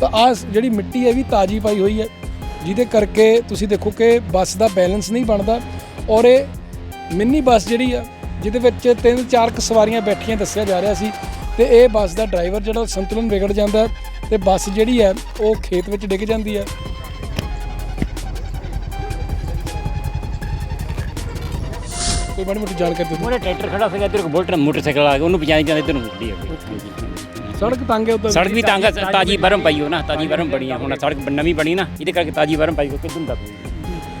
ਤਾਂ ਆ ਜਿਹੜੀ ਮਿੱਟੀ ਹੈ ਵੀ ਤਾਜੀ ਪਾਈ ਹੋਈ ਹੈ। ਜਿਹਦੇ ਕਰਕੇ ਤੁਸੀਂ ਦੇਖੋ ਕਿ ਬੱਸ ਦਾ ਬੈਲੈਂਸ ਨਹੀਂ ਬਣਦਾ ਔਰ ਇਹ ਮਿੰਨੀ ਬੱਸ ਜਿਹੜੀ ਆ ਜਿਹਦੇ ਵਿੱਚ ਤਿੰਨ ਚਾਰ ਕੁ ਸਵਾਰੀਆਂ ਬੈਠੀਆਂ ਦੱਸਿਆ ਜਾ ਰਿਹਾ ਸੀ ਤੇ ਇਹ ਬੱਸ ਦਾ ਡਰਾਈਵਰ ਜਿਹੜਾ ਸੰਤੁਲਨ ਵਿਗੜ ਜਾਂਦਾ ਹੈ ਤੇ ਬੱਸ ਜਿਹੜੀ ਹੈ ਉਹ ਖੇਤ ਵਿੱਚ ਡਿੱਗ ਜਾਂਦੀ ਹੈ। ਕੋਈ ਮਾੜੀ ਮੋਟੀ ਜਾਣਕਾਰੀ ਦਿਓ। ਮੋਰੇ ਟਰੈਕਟਰ ਖੜਾ ਸੀਗਾ ਇੱਧਰ ਇੱਕ ਬੁਲਟ ਮੋਟਰਸਾਈਕਲ ਆ ਗਿਆ ਉਹਨੂੰ ਪਛਾਣ ਜਾਂਦੇ ਇੱਧਰ ਨੂੰ ਗੱਡੀ ਆ ਗਈ। ਸੜਕ ਤੰਗ ਹੈ ਉਧਰ ਸੜਕ ਵੀ ਤੰਗ ਆ, ਤਾਜੀ ਬਰਮ ਪਈ ਹੋ ਨਾ ਤਾਜੀ ਬਰਮ ਬਣੀ ਆ ਹੁਣ ਸੜਕ ਨਵੀਂ ਬਣੀ ਨਾ ਇਹਦੇ ਕਰਕੇ ਤਾਜੀ ਬਰਮ ਪਈ ਕੋ ਕਿਦੋਂ ਦਾ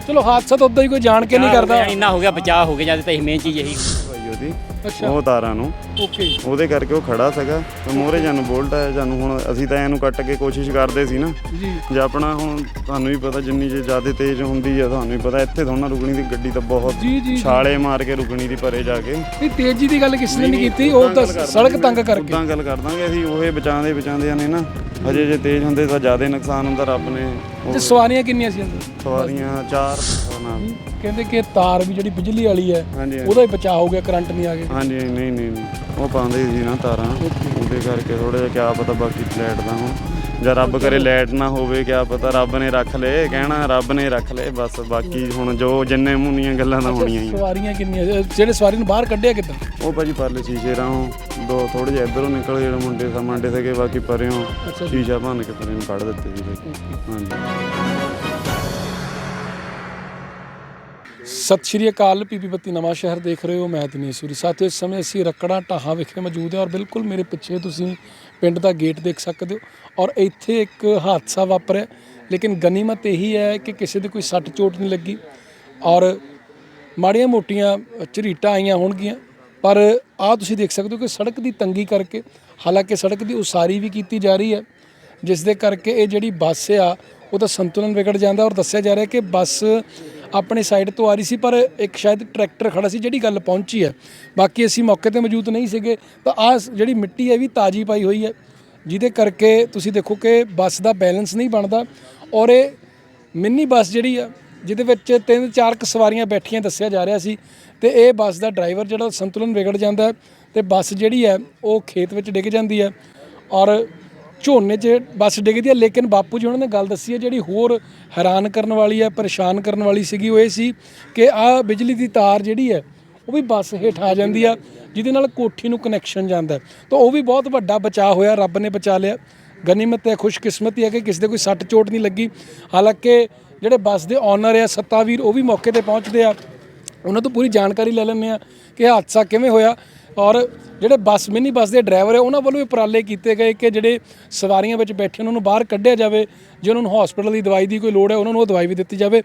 ਚਲੋ ਹਾਦਸਾ ਤਾਂ ਉਦਾਂ ਹੀ ਕੋਈ ਜਾਣ ਕੇ ਨਹੀਂ ਕਰਦਾ। ਇੰਨਾ ਹੋ ਗਿਆ ਬਚਾਅ ਹੋ ਗਿਆ ਜਦ ਤਾਂ ਇਹ ਮੇਨ ਚੀਜ਼ ਇਹੀ। ਭਾਈ ਉਹਦੀ ਅੱਛਾ। ਉਹ ਤਾਰਾਂ ਨੂੰ। ਓਕੇ। ਉਹਦੇ ਕਰਕੇ ਉਹ ਖੜਾ ਸੀਗਾ। ਤੇ ਮੋਰੇ ਜਾਨੂੰ ਬੋਲਟ ਆਇਆ ਜਾਨੂੰ ਹੁਣ ਅਸੀਂ ਤਾਂ ਇਹਨੂੰ ਕੱਟ ਕੇ ਕੋਸ਼ਿਸ਼ ਕਰਦੇ ਸੀ ਨਾ। ਜੀ। ਜੇ ਆਪਣਾ ਹੁਣ ਤੁਹਾਨੂੰ ਵੀ ਪਤਾ ਜਿੰਨੀ ਜੇ ਜ਼ਿਆਦਾ ਤੇਜ਼ ਹੁੰਦੀ ਆ ਤੁਹਾਨੂੰ ਵੀ ਪਤਾ ਇੱਥੇ ਥੋੜਾ ਰੁਕਣੀ ਦੀ ਗੱਡੀ ਤਾਂ ਬਹੁਤ ਜੀ ਜੀ ਜੀ। ਛਾਲੇ ਮਾਰ ਕੇ ਰੁਕਣੀ ਦੀ ਪਰੇ ਜਾ ਕੇ। ਨਹੀਂ ਤੇਜ਼ੀ ਦੀ ਗੱਲ ਕਿਸ ਨੇ ਨਹੀਂ ਕੀਤੀ ਉਹ ਤਾਂ ਸੜਕ ਤੰਗ ਕਰਕੇ। ਉਦਾਂ ਗੱਲ ਕਰ ਦਾਂਗੇ ਅਸੀਂ ਉਹੇ ਬਚਾਉਂਦੇ ਬਚਾਉਂਦੇ ਨੇ ਨਾ। ਹਜੇ ਜੇ ਤੇਜ਼ ਹੁੰਦੇ ਤਾਂ ਜ਼ਿਆਦਾ ਨੁਕਸਾਨ ਹੁੰਦਾ ਰੱਬ ਨੇ ਉਹ ਤੇ ਸਵਾਰੀਆਂ ਕਿੰਨੀਆਂ ਸੀ ਅੰਦਰ? ਸਵਾਰੀਆਂ ਚਾਰ ਕਹਿੰਦੇ ਕਿ ਤਾਰ ਵੀ ਜਿਹੜੀ ਬਿਜਲੀ ਵਾਲੀ ਹੈ ਹਾਂਜੀ। ਉਹਦਾ ਹੀ ਬਚਾਅ ਹੋ ਗਿਆ ਕਰੰਟ ਨਹੀਂ ਆ ਗਿਆ। ਹਾਂਜੀ ਨਹੀਂ ਨਹੀਂ ਨਹੀਂ। ਉਹ ਪਾਉਂਦੇ ਸੀ ਨਾ ਤਾਰਾਂ। ਉਹਦੇ ਕਰਕੇ ਥੋੜਾ ਜਿਹਾ ਕਿਆ ਪਤਾ ਬਾਕੀ ਲਾਈਟ ਦਾ ਹੁਣ। ਜਾਂ ਰੱਬ ਕਰੇ ਲਾਈਟ ਨਾ ਹੋਵੇ ਕਿਆ ਪਤਾ ਰੱਬ ਨੇ ਰੱਖ ਲਏ ਕਹਿਣਾ ਰੱਬ ਨੇ ਰੱਖ ਲਏ ਬਸ ਬਾਕੀ ਹੁਣ ਜੋ ਜਿੰਨੇ ਮੁੰਨੀਆਂ ਗੱਲਾਂ ਤਾਂ ਹੋਣੀਆਂ ਹੀ ਆ। ਸਵਾਰੀਆਂ ਕਿੰਨੀਆਂ? ਜਿਹੜੇ ਸਵਾਰੀ ਨੂੰ ਬਾਹਰ ਕੱਢਿਆ ਕਿੱਦਾਂ? ਉਹ ਭਾਜੀ ਪਰਲੇ ਸ਼ੀਸ਼ੇ ਰਾਹੋਂ ਦੋ ਥੋੜੇ ਜਿਹਾ ਇਧਰੋਂ ਨਿਕਲ ਜਿਹੜੇ ਮੁੰਡੇ ਸਾ ਮੁੰਡੇ ਸੀਗੇ ਬਾਕੀ ਪਰਿਓਂ ਜੀ। ਸ਼ੀਸ਼ਾ ਭੰਨ ਕੇ ਪਰੇ ਨੂੰ ਕੱਢ ਦਿੱਤੇ ਸੀ। ਹਾਂਜੀ। ਸਤਿ ਸ਼੍ਰੀ ਅਕਾਲ ਪੀਪੀ ਬੱਤੀ ਨਵਾਂ ਸ਼ਹਿਰ ਦੇਖ ਰਹੇ ਹੋ, ਮੈਂ ਦਿਨੇਸ਼ੂਰੀ ਸਾਥੀਓ, ਇਸ ਸਮੇਂ ਅਸੀਂ ਰਕੜਾ ਢਾਹਾਂ ਵਿਖੇ ਮੌਜੂਦ ਹਾਂ ਔਰ ਬਿਲਕੁਲ ਮੇਰੇ ਪਿੱਛੇ ਤੁਸੀਂ ਪਿੰਡ ਦਾ ਗੇਟ ਦੇਖ ਸਕਦੇ ਹੋ ਔਰ ਇੱਥੇ ਇੱਕ ਹਾਦਸਾ ਵਾਪਰਿਆ, ਲੇਕਿਨ ਗਨੀਮਤ ਇਹੀ ਹੈ ਕਿ ਕਿਸੇ ਦੇ ਕੋਈ ਸੱਟ ਚੋਟ ਨਹੀਂ ਲੱਗੀ ਔਰ ਮਾੜੀਆਂ ਮੋਟੀਆਂ ਝਰੀਟਾਂ ਆਈਆਂ ਹੋਣਗੀਆਂ, ਪਰ ਆ ਤੁਸੀਂ ਦੇਖ ਸਕਦੇ ਹੋ ਕਿ ਸੜਕ ਦੀ ਤੰਗੀ ਕਰਕੇ, ਹਾਲਾਂਕਿ ਸੜਕ ਦੀ ਉਸਾਰੀ ਵੀ ਕੀਤੀ ਜਾ ਰਹੀ ਹੈ, ਜਿਸ ਦੇ ਕਰਕੇ ਇਹ ਜਿਹੜੀ ਬੱਸ ਆ ਉਹਦਾ ਸੰਤੁਲਨ ਵਿਗੜ ਜਾਂਦਾ ਔਰ ਦੱਸਿਆ ਜਾ ਰਿਹਾ ਕਿ ਬੱਸ ਆਪਣੇ ਸਾਈਡ ਤੋਂ ਆ ਰਹੀ ਸੀ, ਪਰ ਇੱਕ ਸ਼ਾਇਦ ਟਰੈਕਟਰ ਖੜਾ ਸੀ ਜਿਹੜੀ ਗੱਲ ਪਹੁੰਚੀ ਹੈ। ਬਾਕੀ ਅਸੀਂ ਮੌਕੇ ਤੇ ਮੌਜੂਦ ਨਹੀਂ ਸੀਗੇ ਤਾਂ ਆ ਜਿਹੜੀ ਮਿੱਟੀ ਹੈ ਵੀ ਤਾਜੀ ਪਾਈ ਹੋਈ ਹੈ, ਜਿਹਦੇ ਕਰਕੇ ਤੁਸੀਂ ਦੇਖੋ ਕਿ ਬੱਸ ਦਾ ਬੈਲੈਂਸ ਨਹੀਂ ਬਣਦਾ ਔਰ ਇਹ ਮਿੰਨੀ ਬੱਸ ਜਿਹੜੀ ਆ, ਜਿਹਦੇ ਵਿੱਚ ਤਿੰਨ ਚਾਰ ਕੁ ਸਵਾਰੀਆਂ ਬੈਠੀਆਂ ਦੱਸਿਆ ਜਾ ਰਿਹਾ ਸੀ ਤੇ ਇਹ ਬੱਸ ਦਾ ਡਰਾਈਵਰ ਜਿਹੜਾ ਸੰਤੁਲਨ ਵਿਗੜ ਜਾਂਦਾ ਹੈ ਤੇ ਬੱਸ ਜਿਹੜੀ ਹੈ ਉਹ ਖੇਤ ਵਿੱਚ ਡਿੱਗ ਜਾਂਦੀ ਹੈ ਔਰ ਝੋਨੇ 'ਚ ਬੱਸ ਡਿੱਗਦੀ ਹੈ ਲੇਕਿਨ ਬਾਪੂ ਜੀ ਉਹਨਾਂ ਨੇ ਗੱਲ ਦੱਸੀ ਹੈ ਜਿਹੜੀ ਹੋਰ ਹੈਰਾਨ ਕਰਨ ਵਾਲੀ ਹੈ ਪਰੇਸ਼ਾਨ ਕਰਨ ਵਾਲੀ ਸੀਗੀ, ਉਹ ਇਹ ਸੀ ਕਿ ਆਹ ਬਿਜਲੀ ਦੀ ਤਾਰ ਜਿਹੜੀ ਹੈ ਉਹ ਵੀ ਬੱਸ ਹੇਠ ਆ ਜਾਂਦੀ ਆ, ਜਿਹਦੇ ਨਾਲ ਕੋਠੀ ਨੂੰ ਕਨੈਕਸ਼ਨ ਜਾਂਦਾ ਤਾਂ ਉਹ ਵੀ ਬਹੁਤ ਵੱਡਾ ਬਚਾਅ ਹੋਇਆ, ਰੱਬ ਨੇ ਬਚਾ ਲਿਆ। ਗਨੀਮਤ ਹੈ, ਖੁਸ਼ਕਿਸਮਤੀ ਹੈ ਕਿ ਕਿਸੇ ਦੇ ਕੋਈ ਸੱਟ ਚੋਟ ਨਹੀਂ ਲੱਗੀ। ਹਾਲਾਂਕਿ ਜਿਹੜੇ ਬੱਸ ਦੇ ਓਨਰ ਆ, ਸੱਤਾਵੀਰ, ਉਹ ਵੀ ਮੌਕੇ ਤੇ ਪਹੁੰਚਦੇ ਆ। ਉਹਨਾਂ ਤੋਂ ਪੂਰੀ ਜਾਣਕਾਰੀ ਲੈ ਲੈਂਦੇ ਆ ਕਿ ਇਹ ਹਾਦਸਾ ਕਿਵੇਂ ਹੋਇਆ। ਔਰ ਜਿਹੜੇ ਬੱਸ, ਮਿੰਨੀ ਬੱਸ ਦੇ ਡਰਾਈਵਰ ਹੈ, ਉਹਨਾਂ ਵੱਲੋਂ ਵੀ ਉਪਰਾਲੇ ਕੀਤੇ ਗਏ ਕਿ ਜਿਹੜੇ ਸਵਾਰੀਆਂ ਵਿੱਚ ਬੈਠੇ ਉਹਨਾਂ ਨੂੰ ਬਾਹਰ ਕੱਢਿਆ ਜਾਵੇ, ਜੇ ਉਹਨਾਂ ਨੂੰ ਹਸਪੀਟਲ ਦੀ ਦਵਾਈ ਦੀ ਕੋਈ ਲੋੜ ਹੈ, ਉਹਨਾਂ ਨੂੰ ਉਹ ਦਵਾਈ ਵੀ ਦਿੱਤੀ ਜਾਵੇ।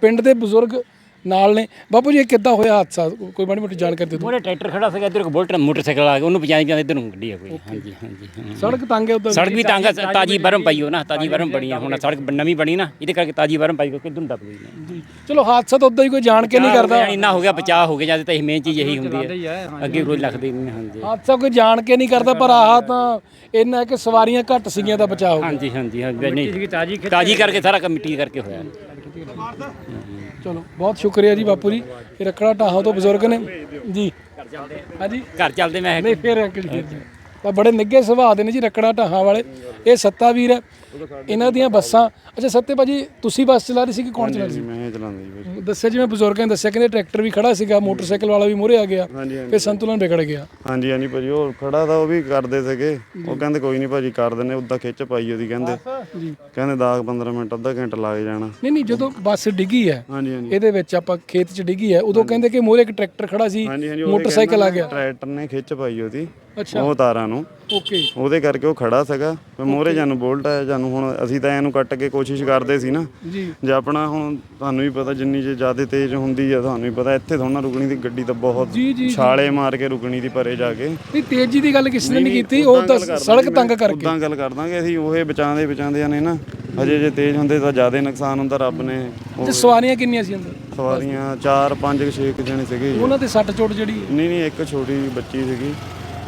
ਪਿੰਡ ਦੇ ਬਜ਼ੁਰਗ ਨਾਲ ਨੇ। ਬਾਪੂ ਜੀ ਇਹ ਕਿੱਦਾਂ ਹੋਇਆ ਹਾਦਸਾ? ਕੋਈ ਮਾੜੀ ਮੋਟੀ ਜਾਣਕਾਰੀ ਦੇ ਦਿਓ। ਮੋਰੇ ਟਰੈਕਟਰ ਖੜਾ ਸੀਗਾ ਇੱਧਰ ਇੱਕ ਬੁਲਟ ਮੋਟਰਸਾਈਕਲ ਆ ਗਿਆ ਉਹਨੂੰ ਪਛਾਣ ਜਾਂਦੇ ਇੱਧਰ ਨੂੰ ਗੱਡੀ ਆ ਗਈ ਹਾਂਜੀ ਹਾਂਜੀ ਹਾਂ। ਸੜਕ ਤੰਗ ਹੈ ਉਧਰ? ਸੜਕ ਵੀ ਤੰਗ ਆ, ਤਾਜੀ ਬਰਮ ਪਈ ਹੋ। ਨਾ ਤਾਜੀ ਬਰਮ ਬਣੀ ਆ ਹੁਣ ਸੜਕ ਨਵੀਂ ਬਣੀ ਨਾ ਇਹਦੇ ਕਰਕੇ ਤਾਜੀ ਬਰਮ ਪਈ ਕੋ ਕਿਦੋਂ ਦਾ ਪਈ ਚਲੋ ਹਾਦਸਾ ਤਾਂ ਉਦਾਂ ਹੀ ਕੋਈ ਜਾਣ ਕੇ ਨਹੀਂ ਕਰਦਾ। ਇੰਨਾ ਹੋ ਗਿਆ ਬਚਾਅ ਹੋ ਗਿਆ ਜਦ ਤਾਂ ਇਹ ਮੇਨ ਚੀਜ਼ ਇਹੀ ਹੁੰਦੀ ਹੈ। ਅੱਗੇ ਰੋਜ਼ ਲੱਗਦੇ ਨਹੀਂ ਹਾਂਜੀ। ਹਾਦਸਾ ਕੋਈ ਜਾਣ ਕੇ ਨਹੀਂ ਕਰਦਾ ਪਰ ਆਹ ਤਾਂ ਇੰਨਾ ਹੈ ਕਿ ਸਵਾਰੀਆਂ ਘੱਟ ਸੀਗੀਆਂ ਤਾਂ ਗਿਆ। ਹਾਂਜੀ ਹਾਂਜੀ ਹਾਂਜੀ ਨਹੀਂ। ਤਾਜੀ ਤਾਜੀ ਕਰਕੇ ਸਾਰਾ ਕੰਮ ਮਿੱਟੀ ਕਰਕੇ ਹੋਇਆ। ਚਲੋ ਬਹੁਤ ਸ਼ੁਕਰੀਆ ਜੀ ਬਾਪੂ ਜੀ। ਇਹ ਰੱਖੜਾ ਢਾਹਾਂ ਤੋਂ ਬਜ਼ੁਰਗ ਨੇ। ਜੀ। ਹਾਂਜੀ। ਘਰ ਚੱਲਦੇ ਮੈਂ। ਨਹੀਂ ਫਿਰ ਅੰਕਲ ਜੀ। ਤਾਂ ਬੜੇ ਨਿੱਘੇ ਸੁਭਾਅ ਦੇ ਨੇ ਜੀ ਰੱਖੜਾ ਢਾਹਾਂ ਵਾਲੇ। ਇਹ ਸੱਤਾਵੀਰ ਹੈ। ਇਹਨਾਂ ਦੀਆਂ ਬੱਸਾਂ। ਅੱਛਾ ਸੱਤੇ ਭਾਜੀ ਤੁਸੀਂ ਬੱਸ ਚਲਾ ਰਹੀ ਸੀ ਕਿ ਕੌਣ ਚਲਾ ਰਹੀ ਜੀ ਮੈਂ ਚਲਾਉਂਦਾ ਜੀ ਭਾਜੀ। ਸੀ ਦੱਸਿਆ ਜਿਵੇਂ ਬਜ਼ੁਰਗਾਂ ਨੇ ਦੱਸਿਆ ਕਹਿੰਦੇ ਟਰੈਕਟਰ ਵੀ ਖੜਾ ਸੀਗਾ ਮੋਟਰਸਾਈਕਲ ਵਾਲਾ ਵੀ ਮੂਹਰੇ ਆ ਗਿਆ ਫਿਰ ਸੰਤੁਲਨ ਵਿਗੜ ਗਿਆ। ਹਾਂਜੀ ਹਾਂਜੀ ਭਾਜੀ ਉਹ ਖੜਾ ਤਾਂ ਉਹ ਵੀ ਕਰਦੇ ਸੀਗੇ। ਉਹ ਕਹਿੰਦੇ ਕੋਈ ਨਹੀਂ ਭਾਜੀ ਕਰ ਦਿੰਨੇ ਉਦਾਂ ਖਿੱਚ ਪਾਈ ਉਹਦੀ ਕਹਿੰਦੇ। ਕਹਿੰਦੇ 10 15 ਮਿੰਟ ਅੱਧਾ ਘੰਟਾ ਲੱਗ ਜਾਣਾ। ਨਹੀਂ ਨਹੀਂ ਜਦੋਂ ਬੱਸ ਡਿੱਗੀ ਹੈ ਹਾਂਜੀ ਹਾਂਜੀ। ਇਹਦੇ ਵਿੱਚ ਆਪਾਂ ਖੇਤ 'ਚ ਡਿੱਗੀ ਹੈ ਉਦੋਂ ਕਹਿੰਦੇ ਕਿ ਮੂਹਰੇ ਇੱਕ ਟਰੈਕਟਰ ਖੜਾ ਸੀ ਮੋਟਰਸਾਈਕਲ ਆ ਗਿਆ। ਟਰੈਕਟਰ ਨੇ ਖਿੱਚ ਪਾਈ ਉਹਦੀ ਉਹ ਤਾਰਾਂ ਨੂੰ। ਓਕੇ। ਉਹਦੇ ਕਰਕੇ ਉਹ ਖੜਾ ਸੀਗਾ। ਤੇ ਮੋਰੇ ਜਾਨੂੰ ਬੋਲਟ ਆਇਆ ਜਾਨੂੰ ਹੁਣ ਅਸੀਂ ਤਾਂ ਇਹਨੂੰ ਕੱਟ ਕੇ ਕੋਸ਼ਿਸ਼ ਕਰਦੇ ਸੀ ਨਾ। ਜੀ। ਜੇ ਆਪਣਾ ਹੁਣ ਤੁਹਾਨੂੰ ਵੀ ਪਤਾ ਜਿੰਨੀ ਜੇ ਜ਼ਿਆਦਾ ਤੇਜ਼ ਹੁੰਦੀ ਆ ਤੁਹਾਨੂੰ ਵੀ ਪਤਾ ਇੱਥੇ ਥੋੜਾ ਰੁਕਣੀ ਦੀ ਗੱਡੀ ਤਾਂ ਬਹੁਤ ਜੀ ਜੀ ਛਾਲੇ ਮਾਰ ਕੇ ਰੁਕਣੀ ਦੀ ਪਰੇ ਜਾ ਕੇ। ਨਹੀਂ ਤੇਜ਼ੀ ਦੀ ਗੱਲ ਕਿਸ ਨੇ ਨਹੀਂ ਕੀਤੀ ਉਹ ਤਾਂ ਸੜਕ ਤੰਗ ਕਰਕੇ। ਉਦਾਂ ਗੱਲ ਕਰ ਦਾਂਗੇ ਅਸੀਂ ਉਹੇ ਬਚਾਉਂਦੇ ਬਚਾਉਂਦੇ ਨੇ ਨਾ। ਹਜੇ ਜੇ ਤੇਜ਼ ਹੁੰਦੇ ਤਾਂ ਜ਼ਿਆਦਾ ਨੁਕਸਾਨ ਹੁੰਦਾ ਰੱਬ ਨੇ ਉਹ ਤੇ ਸਵਾਰੀਆਂ ਕਿੰਨੀਆਂ ਸੀ ਅੰਦਰ? ਸਵਾਰੀਆਂ 4 5 6 ਜਣੇ ਸੀਗੇ ਜੀ। ਉਹਨਾਂ ਤੇ ਸੱਟ ਚੋਟ ਜਿਹੜੀ ਹੈ? ਨਹੀਂ ਨਹੀਂ ਇੱਕ ਛੋਟੀ ਬੱਚੀ ਸੀਗੀ।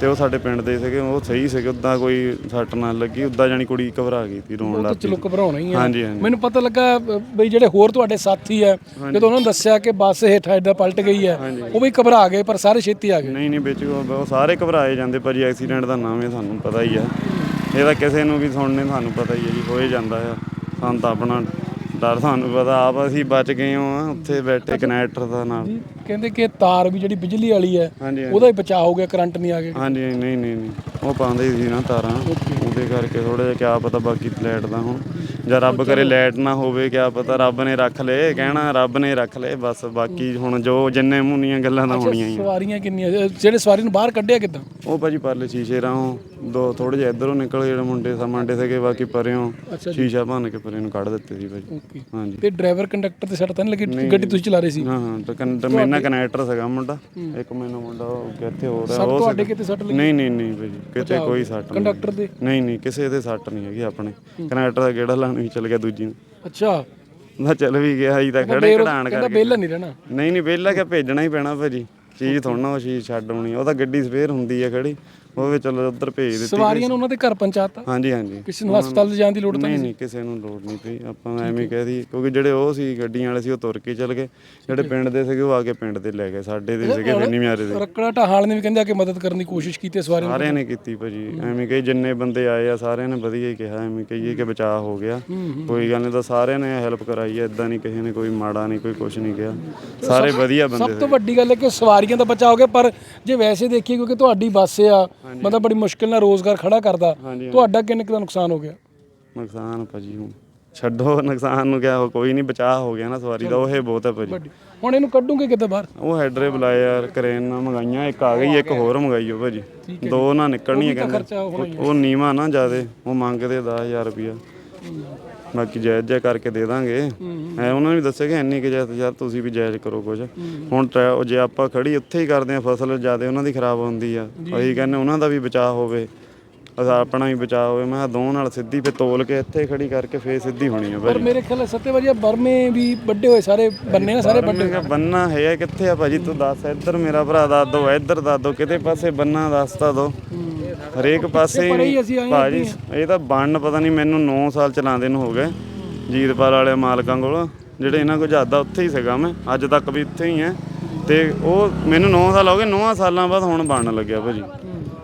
ਤੇ ਉਹ ਸਾਡੇ ਪਿੰਡ ਦੇ ਸੀਗੇ ਉਹ ਸਹੀ ਸੀਗੇ ਉਦਾਂ ਕੋਈ ਸੱਟ ਨਾ ਲੱਗੀ ਉਦਾਂ ਜਾਨੀ ਕੁੜੀ ਘਬਰਾ ਗਈ ਸੀ ਰੋਣ ਲੱਗ ਚਲੋ ਘਬਰਾਉਣਾ ਹੀ ਹੈ ਹਾਂਜੀ ਹਾਂਜੀ। ਮੈਨੂੰ ਪਤਾ ਲੱਗਾ ਅ, ਬਈ ਜਿਹੜੇ ਹੋਰ ਤੁਹਾਡੇ ਸਾਥੀ ਹੈ ਜਦੋਂ ਉਹਨਾਂ ਨੂੰ ਦੱਸਿਆ ਕਿ ਬੱਸ ਹੇਠਾਂ ਏਦਾਂ ਪਲਟ ਗਈ ਹੈ ਉਹ ਵੀ ਘਬਰਾ ਗਏ ਪਰ ਸਾਰੇ ਛੇਤੀ ਆ ਗਏ। ਨਹੀਂ ਨਹੀਂ ਵਿੱਚ ਉਹ ਉਹ ਸਾਰੇ ਘਬਰਾਏ ਜਾਂਦੇ ਭਾਜੀ ਐਕਸੀਡੈਂਟ ਦਾ ਨਾਮ ਹੈ ਤੁਹਾਨੂੰ ਪਤਾ ਹੀ ਆ। ਇਹ ਤਾਂ ਕਿਸੇ ਨੂੰ ਵੀ ਸੁਣਨੇ ਤੁਹਾਨੂੰ ਪਤਾ ਹੀ ਹੈ ਜੀ ਹੋ ਹੀ ਜਾਂਦਾ ਆ। ਸਾਨੂੰ ਤਾਂ ਆਪਣਾ ਡਰ ਸਾਨੂੰ ਪਤਾ ਆਪ ਅਸੀਂ ਬਚ ਗਏ ਹਾਂ ਉੱਥੇ ਬੈਠੇ ਕਨੈਕਟਰ ਦਾ ਨਾਲ। ਜੀ ਕਹਿੰਦੇ ਕਿ ਤਾਰ ਵੀ ਜਿਹੜੀ ਬਿਜਲੀ ਵਾਲੀ ਹੈ ਹਾਂਜੀ ਉਹਦਾ ਹੀ ਬਚਾਅ ਹੋ ਗਿਆ ਕਰੰਟ ਨਹੀਂ ਆ ਗਿਆ। ਹਾਂਜੀ ਨਹੀਂ ਨਹੀਂ ਨਹੀਂ। ਉਹ ਪਾਉਂਦੇ ਸੀ ਨਾ ਤਾਰਾਂ ਉਹਦੇ ਕਰਕੇ ਥੋੜਾ ਜਿਹਾ ਕਿਆ ਪਤਾ ਬਾਕੀ ਲਾਈਟ ਦਾ ਹੁਣ। ਜਾਂ ਰੱਬ ਕਰੇ ਲਾਈਟ ਨਾ ਹੋਵੇ ਕਿਆ ਪਤਾ ਰੱਬ ਨੇ ਰੱਖ ਲਏ ਕਹਿਣਾ ਰੱਬ ਨੇ ਰੱਖ ਲਏ ਬਸ ਬਾਕੀ ਹੁਣ ਜੋ ਜਿੰਨੇ ਮੁੰਨੀਆਂ ਗੱਲਾਂ ਤਾਂ ਹੋਣੀਆਂ ਹੀ ਆ। ਸਵਾਰੀਆਂ ਕਿੰਨੀਆਂ? ਜਿਹੜੇ ਸਵਾਰੀ ਨੂੰ ਬਾਹਰ ਕੱਢਿਆ ਕਿੱਦਾਂ? ਉਹ ਭਾਜੀ ਪਰਲੇ ਸ਼ੀਸ਼ੇ ਰਾਹੋਂ ਦੋ ਥੋੜੇ ਜਿਹਾ ਇਧਰੋਂ ਨਿਕਲ ਜਿਹੜੇ ਮੁੰਡੇ ਸਾ ਮੁੰਡੇ ਸੀਗੇ ਬਾਕੀ ਪਰਿਓਂ ਅੱਛਾ ਜੀ। ਸ਼ੀਸ਼ਾ ਭੰਨ ਕੇ ਪਰੇ ਨੂੰ ਕੱਢ ਦਿੱਤੇ ਸੀ ਭਾਜੀ। ਓਕੇ। ਹਾਂਜੀ। ਤੇ ਡਰਾਈਵਰ ਕੰਡਕਟਰ ਤੇ ਸੱਟ ਤਾਂ ਨਹੀਂ ਲੱਗੀ? ਗੱਡੀ ਤੁਸੀਂ ਚਲਾ ਰਹੇ ਸੀ? ਹਾਂ ਹਾਂ ਤੇ ਕਨ- ਤੇ ਨਾਲ ਕਨੈਕਟਰ ਸੀਗਾ ਮੁੰਡਾ। ਇੱਕ ਮੈਨੂੰ ਮੁੰਡਾ ਉਹ ਕਿੱਥੇ ਹੋ ਰਿਹਾ ਸੱਟ ਉਹ ਤੁਹਾਡੇ। ਕਿਤੇ ਸੱਟ ਲੱਗੀ? ਨਹੀਂ ਨਹੀਂ ਨਹੀਂ ਭਾਜੀ ਕਿਤੇ ਕੋਈ ਸੱਟ ਨਹੀਂ ਕੰਡਕਟਰ ਦੇ? ਨਹੀਂ ਨਹੀਂ ਕਿਸੇ ਦੇ ਸੱਟ ਨਹੀਂ ਹੈਗੀ ਆਪਣੇ। ਕਨੈਕਟਰ ਦਾ ਗੇੜਾ ਲਾਣ ਵੀ ਚਲ ਗਿਆ ਦੂਜੀ ਨੂੰ। ਅੱਛਾ। ਨਾ ਚੱਲ ਵੀ ਗਿਆ ਜੀ ਤਾਂ ਖੜੇ ਕਢਾਣ ਕਹਿੰਦਾ ਕਰਕੇ। ਬੇਲਾ ਨਹੀਂ ਰਹਿਣਾ। ਨਹੀਂ ਨਹੀਂ ਵਿਹਲਾ ਕਿ ਭੇਜਣਾ ਹੀ ਪੈਣਾ ਭਾਜੀ। ਚੀਜ਼ ਥੋੜਾ ਉਹ ਚੀਜ਼ ਛੱਡ ਆਉਣੀ। ਉਹ ਤਾਂ ਗੱਡੀ ਸਪੇਅਰ ਹੁੰਦੀ ਹੈ ਖੜੀ। ਉਹ ਵੀ ਚਲੋ ਉੱਧਰ ਭੇਜ ਦਿੱਤੀ ਸਵਾਰੀਆਂ ਨੂੰ ਉਹਨਾਂ ਦੇ ਘਰ ਪਹੁੰਚਾਤਾ? ਹਾਂਜੀ ਹਾਂਜੀ। ਕਿਸੇ ਨੂੰ ਹਸਪਤਾਲ ਲਿਜਾਣ ਦੀ ਲੋੜ ਤਾਂ ਨਹੀਂ ਨਹੀਂ ਕਿਸੇ ਨੂੰ ਲੋੜ ਨਹੀਂ ਪਈ। ਆਪਾਂ ਐਵੇਂ ਕਹਿ ਦਈਏ ਕਿਉਂਕਿ ਜਿਹੜੇ ਉਹ ਸੀ ਗੱਡੀਆਂ ਵਾਲੇ ਸੀ ਉਹ ਤੁਰ ਕੇ ਚੱਲ ਗਏ। ਜਿਹੜੇ ਪਿੰਡ ਦੇ ਸੀਗੇ ਉਹ ਆ ਕੇ ਪਿੰਡ ਦੇ ਲੈ ਗਏ ਸਾਡੇ ਦੇ ਸੀਗੇ ਫਿੰਨੀ ਮਿਆਰੇ ਦੇ। ਰੱਕੜਾ ਢਾਹਾਲ ਨੇ ਵੀ ਕਹਿੰਦੇ ਆ ਕਿ ਮਦਦ ਕਰਨ ਦੀ ਕੋਸ਼ਿਸ਼ ਕੀਤੀ ਸਵਾਰੀਆਂ ਸਾਰਿਆਂ ਨੇ ਕੀਤੀ ਭਾਜੀ ਐਵੇਂ ਕਹੀ ਜਿੰਨੇ ਬੰਦੇ ਆਏ ਆ ਸਾਰਿਆਂ ਨੇ ਵਧੀਆ ਹੀ ਕਿਹਾ ਐਵੇਂ ਕਹੀਏ ਕਿ ਬਚਾਅ ਹੋ ਗਿਆ। ਕੋਈ ਗੱਲ ਨਹੀਂ ਤਾਂ ਸਾਰਿਆਂ ਨੇ ਹੈਲਪ ਕਰਾਈ ਹੈ ਇਦਾਂ ਨਹੀਂ ਕਿਸੇ ਨੇ ਕੋਈ ਮਾੜਾ ਨਹੀਂ ਕੋਈ ਕੁਝ ਨਹੀਂ ਕਿਹਾ। ਸਾਰੇ ਵਧੀਆ ਬੰਦੇ ਸਭ ਤੋਂ ਵੱਡੀ ਗੱਲ ਹੈ ਕਿ ਸਵਾਰੀਆਂ ਦਾ ਬਚਾਅ ਹੋ ਗਿਆ ਪਰ ਜੇ ਵੈਸੇ ਦੇਖੀਏ ਕਿਉਂਕਿ ਤੁਹਾਡੀ ਬੱਸ ਆ ਮਤਲਬ ਬੜੀ ਮੁਸ਼ਕਿਲ ਨਾਲ ਰੋਜ਼ਗਾਰ ਖੜਾ ਕਰਦਾ। ਹਾਂਜੀ, ਤੁਹਾਡਾ ਕਿੰਨੇ ਕੁ ਦਾ ਨੁਕਸਾਨ ਹੋ ਗਿਆ? ਨੁਕਸਾਨ ਭਾਜੀ ਹੁਣ ਛੱਡੋ ਨੁਕਸਾਨ ਨੂੰ ਕਿਹਾ ਕੋਈ ਨਹੀਂ ਬਚਾਅ ਹੋ ਗਿਆ ਨਾ ਸਵਾਰੀ ਦਾ ਉਹ ਇਹ ਬਹੁਤ ਹੈ ਭਾਜੀ। ਵੱਡੀ। ਹੁਣ ਇਹਨੂੰ ਕੱਢੂਗੇ ਕਿੱਦਾਂ ਬਾਹਰ? ਉਹ ਹੈਡਰੇ ਬੁਲਾਏ ਯਾਰ ਕਰੇਨ ਨਾਲ ਮੰਗਾਈਆਂ ਇੱਕ ਆ ਗਈ ਇੱਕ ਹੋਰ ਮੰਗਾਈ ਉਹ ਭਾਜੀ ਦੋ ਨਾ ਨਿਕਲਣੀਆਂ ਖਰਚਾ ਹੋਣਾ ਕਹਿੰਦੇ ਉਹ ਨੀਵਾ ਨਾ ਜਿਆਦੇ ਉਹ ਮੰਗਦੇ 10000 ਰੁਪਿਆ ਬਾਕੀ ਜਾਇਜ਼ ਜਿਹਾ ਕਰਕੇ ਦੇ ਦਾਂਗੇ। ਐ ਉਹਨਾਂ ਨੇ ਵੀ ਦੱਸਿਆ ਕਿ ਇੰਨੀ ਕਿ ਜਾਇਜ਼ ਯਾਰ ਤੁਸੀਂ ਵੀ ਜਾਇਜ਼ ਕਰੋ ਕੁਝ ਹੁਣ ਟਰੈ- ਉਹ ਜੇ ਆਪਾਂ ਖੜੀ ਉੱਥੇ ਹੀ ਕਰਦੇ ਆ ਫਸਲ ਜਿਆਦੇ ਉਹਨਾਂ ਦੀ ਖਰਾਬ ਹੁੰਦੀ ਆ। ਅਸੀਂ ਕਹਿੰਦੇ ਉਹਨਾਂ ਦਾ ਵੀ ਬਚਾਅ ਹੋਵੇ। ਅਸਾ ਆਪਣਾ ਵੀ ਬਚਾਅ ਹੋਵੇ। ਮੈਂ ਕਿਹਾ ਦੋ ਨਾਲ ਸਿੱਧੀ ਫੇ ਤੋਲ ਕੇ ਇੱਥੇ ਖੜੀ ਕਰਕੇ ਫੇਰ ਸਿੱਧੀ ਹੋਣੀ ਆ ਪਰ ਭਾਜੀ। ਮੇਰੇ ਖਿਆਲ ਸੱਤੇ ਵਜੇ ਬਰਮੇ ਵੀ ਵੱਡੇ ਹੋਏ ਸਾਰੇ ਬੰਨੇ ਨਾ ਸਾਰੇ ਮੈਂ ਕਿਹਾ ਬੰਨਾ ਹੈ ਕਿੱਥੇ ਆ ਭਾਜੀ? ਤੂੰ ਦੱਸ ਇੱਧਰ ਮੇਰਾ ਭਰਾ ਦੱਸ ਦੋ ਇੱਧਰ ਦੱਸ ਦੋ ਕਿਤੇ ਪਾਸੇ ਬੰਨਾ ਦੱਸਤਾ ਦੋ। ਹਰੇਕ ਪਾਸੇ ਪਰੇ ਹੀ ਅਸੀਂ ਆਏ ਹਾਂ ਭਾਜੀ ਇਹ ਤਾਂ ਬੰਨ ਪਤਾ ਨਹੀਂ ਮੈਨੂੰ 9 ਸਾਲ ਚਲਾਉਂਦੇ ਨੂੰ ਹੋ ਗਏ ਜੀਤਪਾਲ ਵਾਲੇ ਮਾਲਕਾਂ ਕੋਲ ਜਿਹੜੇ ਇਹਨਾਂ ਕੋਲ ਜ਼ਿਆਦਾ ਉੱਥੇ ਹੀ ਸੀਗਾ ਮੈਂ ਅੱਜ ਤੱਕ ਵੀ ਉੱਥੇ ਹੀ ਆ। ਤੇ ਉਹ ਮੈਨੂੰ 9 ਸਾਲ ਹੋ ਗਏ 9 ਸਾਲਾਂ ਬਾਅਦ ਹੁਣ ਬਣਨ ਲੱਗਿਆ ਭਾਜੀ।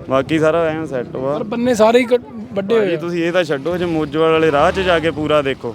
ਬਾਕੀ ਸਾਰਾ ਐਂ ਸੈੱਟ ਵਾ ਪਰ ਬੰਨੇ ਸਾਰੇ ਹੀ ਕ- ਵੱਡੇ ਹੋਏ ਤੁਸੀਂ ਇਹ ਤਾਂ ਛੱਡੋ ਜੇ ਮੋਜਵਾਲ ਵਾਲੇ ਰਾਹ 'ਚ ਜਾ ਕੇ ਪੂਰਾ ਦੇਖੋ।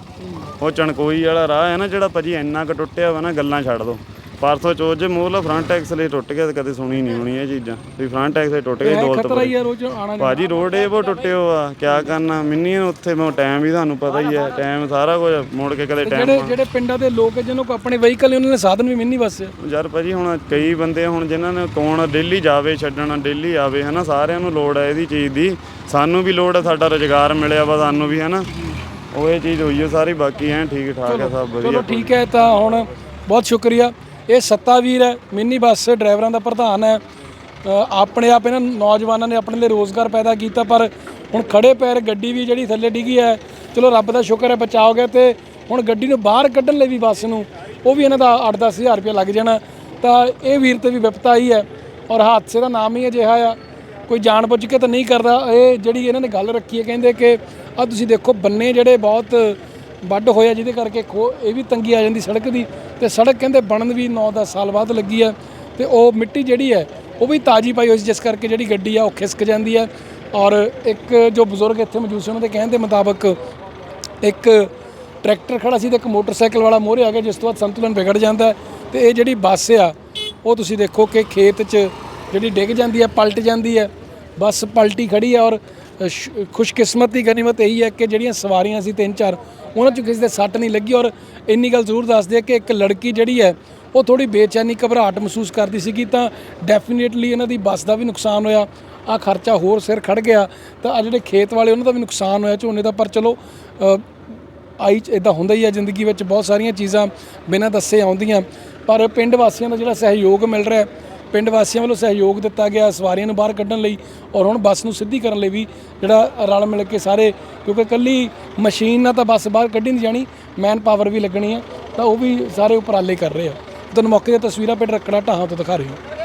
ਉਹ ਚਣਕੋਈ ਵਾਲਾ ਰਾਹ ਹੈ ਨਾ ਜਿਹੜਾ ਭਾਜੀ ਇੰਨਾ ਕੁ ਟੁੱਟਿਆ ਵਾ ਨਾ ਗੱਲਾਂ ਛੱਡ ਦੋ। ਪਰਸੋਂ ਚੋਜ ਜੇ ਮੂਹਰਲਾ ਫਰੰਟ ਐਕਸਲੇ ਟੁੱਟ ਗਿਆ ਤੇ ਕਦੇ ਸੁਣੀ ਨਹੀਂ ਹੋਣੀ ਇਹ ਚੀਜ਼ਾਂ। ਵੀ ਫਰੰਟ ਐਕਸਲੇ ਟੁੱਟ ਗਏ ਇਹ ਦੌਲਤ ਖਤਰਾ ਹੀ ਆ ਰੋਜ਼ ਆਣਾ ਭਾਜੀ ਰੋਡ ਇਹ ਉਹ ਟੁੱਟਿਓ ਆ ਕਿਆ ਕਰਨਾ? ਮਿੰਨੀ ਉੱਥੇ ਮੈਂ ਟਾਈਮ ਵੀ ਤੁਹਾਨੂੰ ਪਤਾ ਹੀ ਹੈ ਟਾਈਮ ਸਾਰਾ ਕੁਝ ਮੁੜ ਕੇ ਕਦੇ ਟਾਈਮ ਜਿਹੜੇ ਜਿਹੜੇ ਪਿੰਡਾਂ ਦੇ ਲੋਕ ਜਿਹਨਾਂ ਕੋ ਆਪਣੇ ਵਹੀਕਲ ਨੇ ਉਹਨਾਂ ਨੇ ਸਾਧਨ ਵੀ ਮਿੰਨੀ ਬੱਸ। ਯਾਰ ਭਾਜੀ ਹੁਣ ਕਈ ਬੰਦੇ ਹੁਣ ਜਿਨ੍ਹਾਂ ਨੇ ਕੌਣ ਡੇਲੀ ਜਾਵੇ ਛੱਡਣ ਡੇਲੀ ਆਵੇ ਹਨਾ? ਸਾਰਿਆਂ ਨੂੰ ਲੋੜ ਹੈ ਇਹਦੀ ਚੀਜ਼ ਦੀ। ਸਾਨੂੰ ਵੀ ਲੋੜ ਹੈ ਸਾਡਾ ਰੋਜ਼ਗਾਰ ਮਿਲਿਆ ਵਾ ਸਾਨੂੰ ਵੀ ਹਨਾ? ਉਹ ਇਹ ਚੀਜ਼ ਹੋਈ ਹੈ ਸਾਰੀ ਬਾਕੀ ਐ ਠੀਕ ਠਾਕ ਹੈ ਸਭ ਵਧੀਆ। ਚਲੋ ਠੀਕ ਹੈ ਤਾਂ ਹੁਣ ਬਹੁਤ ਸ਼ੁਕਰੀਆ। ਇਹ ਸੱਤਾਵੀਰ ਹੈ, ਮਿੰਨੀ ਬੱਸ ਡਰਾਈਵਰਾਂ ਦਾ ਪ੍ਰਧਾਨ ਹੈ। ਆਪਣੇ ਆਪ ਇਹਨਾਂ ਨੌਜਵਾਨਾਂ ਨੇ ਆਪਣੇ ਲਈ ਰੋਜ਼ਗਾਰ ਪੈਦਾ ਕੀਤਾ, ਪਰ ਹੁਣ ਖੜੇ ਪੈਰ ਗੱਡੀ ਵੀ ਜਿਹੜੀ ਥੱਲੇ ਡਿੱਗੀ ਹੈ, ਚਲੋ ਰੱਬ ਦਾ ਸ਼ੁਕਰ ਹੈ ਬਚਾ ਹੋ ਗਿਆ ਤੇ ਹੁਣ ਗੱਡੀ ਨੂੰ ਬਾਹਰ ਕੱਢਣ ਲਈ ਵੀ ਬੱਸ ਨੂੰ ਉਹ ਵੀ ਇਹਨਾਂ ਦਾ 8-10 ਹਜ਼ਾਰ ਰੁਪਏ ਲੱਗ ਜਾਣਾ। ਤਾਂ ਇਹ ਵੀਰ ਤੇ ਵੀ ਵਿਪਤਾ ਹੀ ਹੈ ਔਰ ਹਾਦਸੇ ਦਾ ਨਾਮ ਹੀ ਅਜਿਹਾ ਆ, ਕੋਈ ਜਾਣ ਬੁੱਝ ਕੇ ਤਾਂ ਨਹੀਂ ਕਰਦਾ। ਇਹ ਜਿਹੜੀ ਇਹਨਾਂ ਨੇ ਗੱਲ ਰੱਖੀ ਹੈ, ਕਹਿੰਦੇ ਕਿ ਆ ਤੁਸੀਂ ਦੇਖੋ, ਬੰਨੇ ਜਿਹੜੇ ਬਹੁਤ ਵੱਡ ਹੋਇਆ ਜਿਹਦੇ ਕਰਕੇ ਖੋ ਇਹ ਵੀ ਤੰਗੀ ਆ ਜਾਂਦੀ ਸੜਕ ਦੀ ਤੇ ਸੜਕ ਕਹਿੰਦੇ ਬਣਨ ਵੀ 9-10 ਸਾਲ ਬਾਅਦ ਲੱਗੀ ਹੈ ਤੇ ਉਹ ਮਿੱਟੀ ਜਿਹੜੀ ਹੈ ਉਹ ਵੀ ਤਾਜੀ ਪਾਈ ਹੋਈ ਸੀ, ਜਿਸ ਕਰਕੇ ਜਿਹੜੀ ਗੱਡੀ ਆ ਉਹ ਖਿਸਕ ਜਾਂਦੀ ਹੈ ਔਰ ਇੱਕ ਜੋ ਬਜ਼ੁਰਗ ਇੱਥੇ ਮੌਜੂਦ ਸੀ, ਉਹਨਾਂ ਦੇ ਕਹਿਣ ਦੇ ਮੁਤਾਬਕ ਇੱਕ ਟਰੈਕਟਰ ਖੜਾ ਸੀ ਤੇ ਇੱਕ ਮੋਟਰਸਾਈਕਲ ਵਾਲਾ ਮੋਹਰੇ ਆ ਗਿਆ, ਜਿਸ ਤੋਂ ਬਾਅਦ ਸੰਤੁਲਨ ਵਿਗੜ ਜਾਂਦਾ ਹੈ ਤੇ ਇਹ ਜਿਹੜੀ ਬੱਸ ਆ, ਉਹ ਤੁਸੀਂ ਦੇਖੋ ਕਿ ਖੇਤ 'ਚ ਜਿਹੜੀ ਡਿੱਗ ਜਾਂਦੀ ਹੈ, ਪਲਟ ਜਾਂਦੀ ਹੈ, ਬੱਸ ਪਲਟੀ ਖੜੀ ਹੈ ਔਰ ਅ, ਸ਼- ਖੁਸ਼ਕਿਸਮਤੀ ਗਨੀਮਤ ਇਹੀ ਹੈ ਕਿ ਜਿਹੜੀਆਂ ਸਵਾਰੀਆਂ ਸੀ ਤਿੰਨ ਚਾਰ ਉਹਨਾਂ 'ਚ ਕਿਸੇ ਦੇ ਸੱਟ ਨਹੀਂ ਲੱਗੀ ਔਰ ਇੰਨੀ ਗੱਲ ਜ਼ਰੂਰ ਦੱਸਦੇ ਆ ਕਿ ਇੱਕ ਲੜਕੀ ਜਿਹੜੀ ਹੈ ਉਹ ਥੋੜੀ ਬੇਚੈਨੀ ਘਬਰਾਹਟ ਮਹਿਸੂਸ ਕਰਦੀ ਸੀਗੀ ਤਾਂ ਡੈਫੀਨੇਟਲੀ ਇਹਨਾਂ ਦੀ ਬੱਸ ਦਾ ਵੀ ਨੁਕਸਾਨ ਹੋਇਆ ਆ ਖਰਚਾ ਹੋਰ ਸਿਰ ਖੜ ਗਿਆ ਤਾਂ ਆ ਜਿਹੜੇ ਖੇਤ ਵਾਲੇ ਉਹਨਾਂ ਦਾ ਵੀ ਨੁਕਸਾਨ ਹੋਇਆ ਝੋਨੇ ਦਾ ਪਰ ਚਲੋ ਆਈ ਇਦਾਂ ਹੁੰਦਾ ਹੀ ਆ ਜ਼ਿੰਦਗੀ ਵਿੱਚ ਬਹੁਤ ਸਾਰੀਆਂ ਚੀਜ਼ਾਂ ਬਿਨਾਂ ਦੱਸੇ ਆਉਂਦੀਆਂ ਪਰ ਪਿੰਡ ਵਾਸੀਆਂ ਦਾ ਜਿਹੜਾ ਸਹਿਯੋਗ ਮਿਲ ਰਿਹਾ ਪਿੰਡ ਵਾਸੀਆਂ ਵੱਲੋਂ ਸਹਿਯੋਗ ਦਿੱਤਾ ਗਿਆ ਸਵਾਰੀਆਂ ਨੂੰ ਬਾਹਰ ਕੱਢਣ ਲਈ ਔਰ ਹੁਣ ਬੱਸ ਨੂੰ ਸਿੱਧੀ ਕਰਨ ਲਈ ਵੀ ਜਿਹੜਾ ਰਲ ਮਿਲ ਕੇ ਸਾਰੇ, ਕਿਉਂਕਿ ਕੱਲੀ ਮਸ਼ੀਨ ਨਾਲ ਤਾਂ ਬੱਸ ਬਾਹਰ ਕੱਢੀ ਨਹੀਂ ਜਾਣੀ ਮੈਨ ਪਾਵਰ ਵੀ ਲੱਗਣੀ ਆ, ਤਾਂ ਉਹ ਵੀ ਸਾਰੇ ਉਪਰਾਲੇ ਕਰ ਰਹੇ ਆ। ਤੁਹਾਨੂੰ ਮੌਕੇ ਦੀਆਂ ਤਸਵੀਰਾਂ ਪਿੰਡ ਰੱਖੜਾ ਢਾਹਾਂ ਤੋਂ ਦਿਖਾ ਰਹੇ ਹਾਂ।